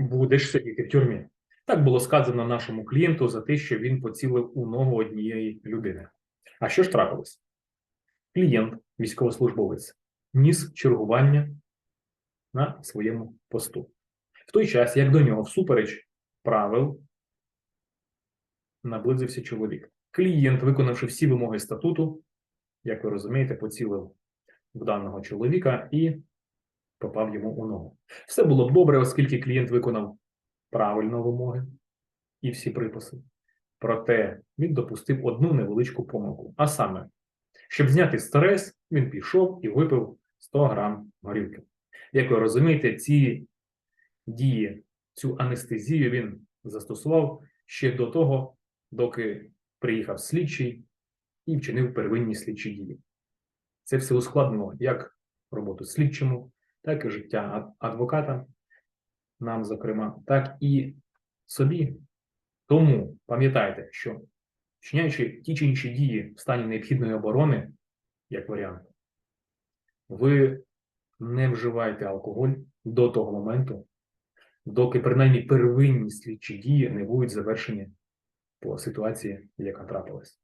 будеш сидіти в тюрмі. Так було сказано нашому клієнту за те, що він поцілив у ногу однієї людини. А що ж трапилось? Клієнт, військовослужбовець, ніс чергування на своєму посту. В той час, як до нього, всупереч правил, наблизився чоловік. Клієнт, виконавши всі вимоги статуту, як ви розумієте, поцілив в даного чоловіка і попав йому у ногу. Все було добре, оскільки клієнт виконав правильно вимоги і всі приписи. Проте він допустив одну невеличку помилку. А саме, щоб зняти стрес, він пішов і випив 100 грам горілки. Як ви розумієте, ці дії, цю анестезію він застосував ще до того, доки приїхав слідчий і вчинив первинні слідчі дії. Це все ускладнило як роботу слідчому, так і життя адвоката, нам, зокрема, так і собі. Тому пам'ятайте, що вчиняючи ті чи інші дії в стані необхідної оборони, як варіант, ви не вживаєте алкоголь до того моменту, доки принаймні первинні слідчі дії не будуть завершені по ситуації, яка трапилась.